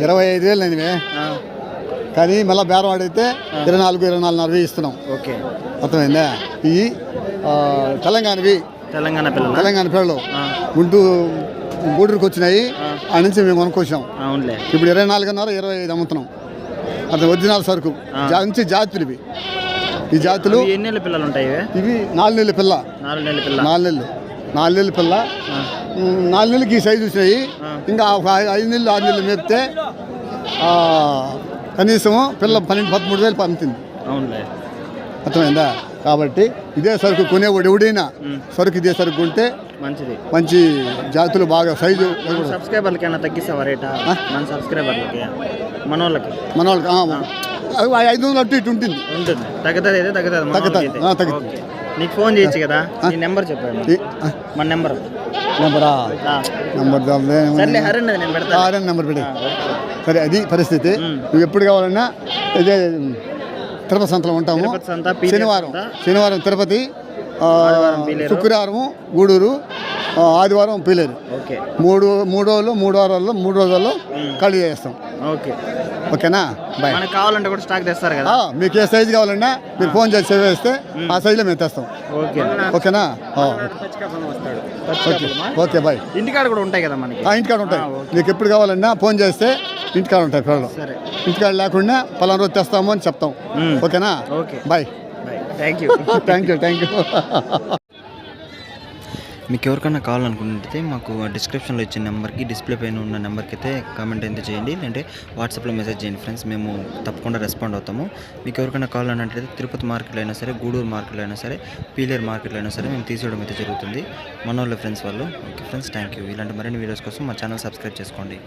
ఇరవై ఐదు వేలు ఆ, కానీ మళ్ళీ బేరం ఆడితే ఇరవై నాలుగు ఇరవై నాలుగు నలభై ఇస్తున్నాం. ఓకే. అర్థమైందా? ఈ తెలంగాణవి. తెలంగాణ పిల్లలు తెలంగాణ పిల్లలు. గుంటూరు గూడూరుకి వచ్చినాయి ఆ. నుంచి మేము కొనుక్కొచ్చాం. అవునులే. ఇప్పుడు ఇరవై నాలుగున్నర ఇరవై ఐదు అమ్ముతున్నాం. అది ఒరిజినల్ సరుకు. మంచి జాతులు ఇవి ఈ జాతులు ఎన్ని నెలల పిల్లలు ఉంటాయి ఇవి? ఇవి నాలుగు నెలల పిల్ల. నాలుగు నెలల పిల్ల. నాలుగు నెలలు. నాలుగు నెలల పిల్ల. నాలుగు నెలలకి ఈ సైజు వచ్చినాయి. ఇంకా ఒక ఐదు నెలలు ఆరు నెలలు మేపితే ఆ, కనీసం పిల్ల పన్నెండు పదమూడు వేలు పంపుతుంది అవునులే. అర్థమైందా? కాబట్టి ఇదే సరుకు కొనేవాడు ఎవడైనా. సరుకు ఇదే సరుకు కొంటే మంచిది. మంచి జాతులు బాగా సైజు. మన సబ్స్క్రైబర్లకి ఏమైనా తగ్గిస్తావా రేటా? మన సబ్స్క్రైబర్లకి. మన వాళ్ళకి మన వాళ్ళకి ఆ, అవి ఐదు వందలు అటు ఇటు ఉంటుంది. ఉంటుంది. తగ్గుతుంది అయితే తగ్గుతుంది. తగ్గుతుంది. నీకు ఫోన్ చేయొచ్చు కదా నీ నెంబర్ చెప్పాను మన నెంబర్. నెంబరా? నెంబర్ సర్లే హరండి నేను పెడతా నెంబర్ ఆ, ఓకే. సరే అది పరిస్థితి. నువ్వు ఎప్పుడు కావాలన్నా ఇదే తిరుపతి సంతలో ఉంటాము. శనివారం. శనివారం తిరుపతి. శుక్రవారం గూడూరు ఆదివారం పీలేరు. ఓకే. మూడు మూడు రోజులు మూడు వారాల్లో మూడు రోజుల్లో ఖాళీ చేస్తాం. ఓకే. ఓకేనా? బాయ్ మనకు కావాలంటే కూడా స్టాక్ తెస్తారు కదా. మీకు ఏ సైజు కావాలన్నా మీరు ఫోన్ చేసి సేవ్ చేస్తే ఆ సైజులో మేము తెస్తాం. ఓకే. ఓకేనా? ఓకే. ఓకే బాయ్ ఇంటికాడ కూడా ఉంటాయి కదా మనకి? ఆ ఇంటికాడ ఉంటాయి. నీకు ఎప్పుడు కావాలన్నా ఫోన్ చేస్తే ఇంటికాడ ఉంటాయి పిల్లలు. ఇంటికాడ లేకుండా పలానా రోజు తెస్తాము అని చెప్తాం. ఓకేనా? Okay. Bye bye thank you thank you thank you మీకు ఎవరికైనా కావాలనుకుంటే మాకు డిస్క్రిప్షన్లో ఇచ్చిన నెంబర్కి డిస్ప్లే పైన ఉన్న నెంబర్కి అయితే కామెంట్ అయితే చేయండి. లేదంటే వాట్సాప్లో మెసేజ్ చేయండి ఫ్రెండ్స్ మేము తప్పకుండా రెస్పాండ్ అవుతాము. మీకు ఎవరికైనా కావాలన్నట్లయితే తిరుపతి మార్కెట్లో అయినా సరే గూడూరు మార్కెట్లో అయినా సరే పీలేరు మార్కెట్లో అయినా సరే మేము తీసుకోవడం అయితే జరుగుతుంది. మన వాళ్ళ ఫ్రెండ్స్ వాళ్ళు. ఓకే ఫ్రెండ్స్ థ్యాంక్ యూ ఇలాంటి మరిన్ని వీడియోస్ కోసం మా ఛానల్ సబ్స్క్రైబ్ చేసుకోండి.